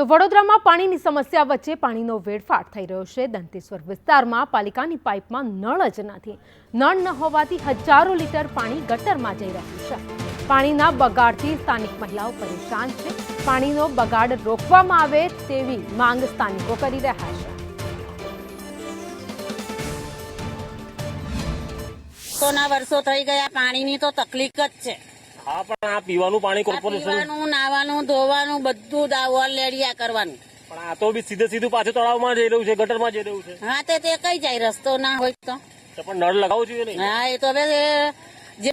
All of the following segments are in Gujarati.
તો વડોદરામાં પાણીની સમસ્યા વચ્ચે પાણીનો વેડફાટ થઈ રહ્યો છે. દંતેશ્વર વિસ્તારમાં પાલિકાની પાઇપમાં નળ જ નથી. નળ ન હોવાથી હજારો લીટર પાણી ગટરમાં જઈ રહ્યું છે. પાણીના બગાડથી સ્થાનિક મહિલાઓ પરેશાન છે. પાણીનો બગાડ રોકવામાં આવે તેવી માંગ સ્થાનિકો કરી રહ્યા છે. સોના વર્ષો થઈ ગયા, પાણીની તો તકલીફ જ છે. હા પણ આ પીવાનું પાણી કોર્પોરેશન પીવાનું નાવાનું ધોવાનું બધું દાવલ લેડિયા કરવાનું. પણ આ તો બી સીધે સીધું પાછું તળાવમાં જઈ રહ્યું છે ગટરમાં જઈ રહ્યું છે. હા તે તે કઈ જાય રસ્તો ના હોય તો. પણ નળ લગાવવું જોઈએ ને હા એ તો હવે જે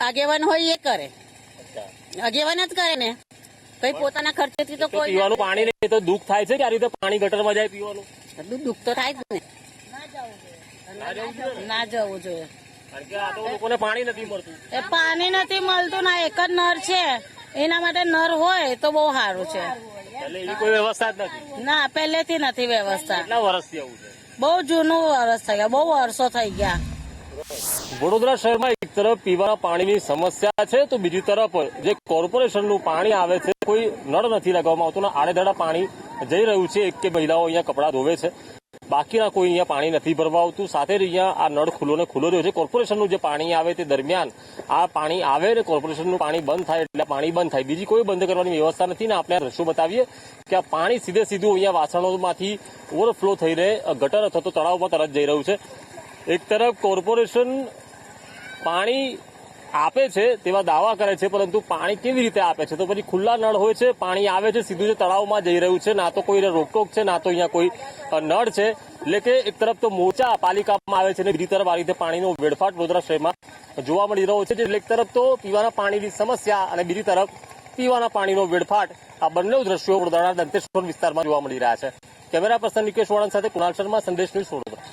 આગેવાન હોય એ કરે. આગેવાન જ કરે ને. કઈ પોતાના ખર્ચેથી તો તો કોઈ પીવાનું પાણી નહીં તો દુઃખ થાય છે કે આ રીતે પાણી ગટરમાં જાય પીવાનું? દુઃખ તો થાય જ ને. ના જવું જોઈએ. ના જવું લોકોને પાણી નથી મળતું. એ પાણી નથી મળતું ના એક જ નર છે. એના માટે નર હોય તો બહુ સારું છે. કોઈ વ્યવસ્થા જ નથી. ના પહેલેથી નથી વ્યવસ્થા. કેટલા વર્ષથી આવું છે? બહુ જૂનું વર્ષ થઈ ગયા બહુ વર્ષો થઈ ગયા. વડોદરા શહેરમાં એક તરફ પીવાના પાણીની સમસ્યા છે તો બીજી તરફ જે કોર્પોરેશનનું પાણી આવે છે કોઈ નળ નથી લગાવવામાં આવતું. ને આડેધડા પાણી જઈ રહ્યું છે એક કે મહિલાઓ અહીંયા કપડાં ધોવે છે. બાકીના કોઈ અહીંયા પાણી નથી ભરવા આવતું સાથે જ અહીંયા આ નળ ખુલ્લો ને ખુલ્લો રહ્યો છે. કોર્પોરેશનનું જે પાણી આવે તે દરમિયાન આ પાણી આવે ને કોર્પોરેશનનું પાણી બંધ થાય એટલે પાણી બંધ થાય. બીજી કોઈ બંધ કરવાની વ્યવસ્થા નથી ને આપણે દ્રશ્યો બતાવીએ કે આ પાણી સીધે સીધું અહીંયા વાસણોમાંથી ઓવરફ્લો રહે. ગટર અથવા તો તળાવમાં તરત જઈ રહ્યું છે. એક તરફ કોર્પોરેશન પાણી આપે છે તેવા દાવા કરે છે, પરંતુ પાણી કેવી રીતે આપે છે? તો પછી ખુલ્લા નળ હોય છે, પાણી આવે છે, સીધું જે તળાવમાં જઈ રહ્યું છે, ના તો કોઈ રોકટોક છે, ના તો અહીંયા કોઈ નળ છે. એટલે કે એક તરફ તો મોરચા પાલિકામાં આવે છે અને બીજી તરફ આ રીતે પાણીનો વેડફાટ વડોદરા શહેરમાં જોવા મળી રહ્યો છે. એટલે એક તરફ તો પીવાના પાણીની સમસ્યા અને બીજી તરફ પીવાના પાણીનો વેડફાટ. આ બંને દ્રશ્યો વડોદરાના દંતેશ્વર વિસ્તારમાં જોવા મળી રહ્યા છે. કેમેરા પર્સન નિકેશ વાળંદ સાથે કુણાલ શર્મા, સંદેશ ન્યૂઝ વડોદરા.